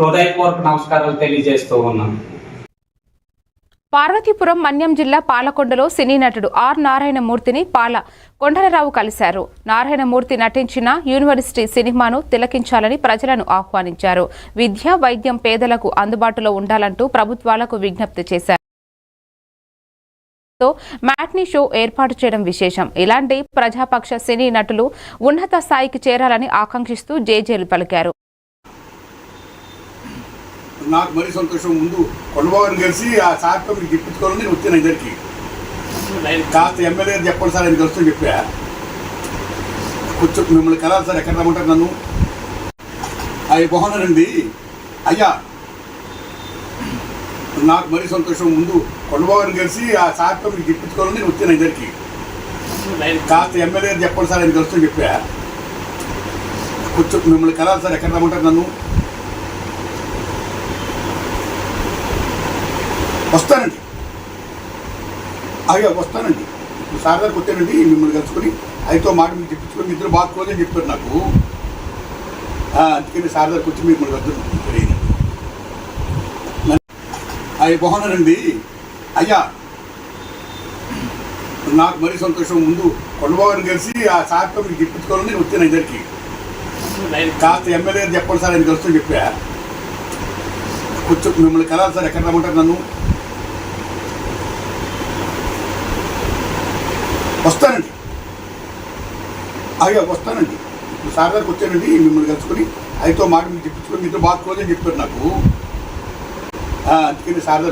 హృదయపూర్వక నమస్కారాలు తెలియజేస్తూ ఉన్నాను. పార్వతీపురం మన్యం జిల్లా పాలకొండలో సినీ నటుడు ఆర్ నారాయణమూర్తిని పాల కొండలరావు కలిశారు. నారాయణమూర్తి నటించిన యూనివర్సిటీ సినిమాను తిలకించాలని ప్రజలను ఆహ్వానించారు. విద్య వైద్యం పేదలకు అందుబాటులో ఉండాలంటూ ప్రభుత్వాలకు విజ్ఞప్తి చేశారు. తో మ్యాట్నీ షో ఏర్పాటు చేయడం విశేషం. ఇలాంటి ప్రజాపక్ష సినీ నటులు ఉన్నత స్థాయికి చేరాలని ఆకాంక్షిస్తూ జేజేలు పలికారు. నాకు మరీ సంతోషం ముందు కొండబాబుని కలిసి ఆ సార్తో మీకు చెప్పించుకోవాలని నేను వచ్చాను ఇద్దరికి కాస్త ఎమ్మెల్యే చెప్పండి సార్ ఆయనకి కలుస్తూ చెప్పా. కొంచెం మిమ్మల్ని కలాలి సార్ ఎక్కడ రమ్మంటారు నన్ను? అవి బాగున్నానండి అయ్యా నాకు మరీ సంతోషం ముందు కొండబాబుని కలిసి ఆ సార్తో మీకు చెప్పించుకోవాలని నేను వచ్చాను ఇద్దరికి కాస్త ఎమ్మెల్యే చెప్పండి సార్ ఆయనకి కలుస్తూ చెప్పా. కొంచెం మిమ్మల్ని కలాలి సార్ ఎక్కడ రమ్మంటారు నన్ను? వస్తానండి. అయ్యా వస్తానండి. ఇప్పుడు సార్ గారికి వచ్చానండి మిమ్మల్ని కలుసుకొని. అయితో మాట మీకు చెప్పించుకొని మీ ఇద్దరు బాగా క్లోజ్ అని చెప్పారు నాకు. అందుకని సార్ గారికి వచ్చి మిమ్మల్ని వద్దు తెలియదు. అవి బాగున్నానండి అయ్యా నాకు మరీ సంతోషం. ముందు కొండబాబుని కలిసి ఆ సార్తో మీకు చెప్పించుకోవాలని నేను వచ్చాను ఇద్దరికి కాస్త ఎమ్మెల్యే చెప్పండి సార్ ఆయన కలుస్తూ చెప్పా. కొంచెం మిమ్మల్ని కలాలి సార్ ఎక్కడ రమ్మంటారు నన్ను? వస్తానండి. అయ్యా వస్తానండి. ఇప్పుడు సార్ గారికి వచ్చానండి మిమ్మల్ని కలుసుకొని. అయితే మాట మీకు చెప్పించుకొని మీతో బాగా క్లోజ్ అని చెప్పారు నాకు. అందుకని సార్ గారికి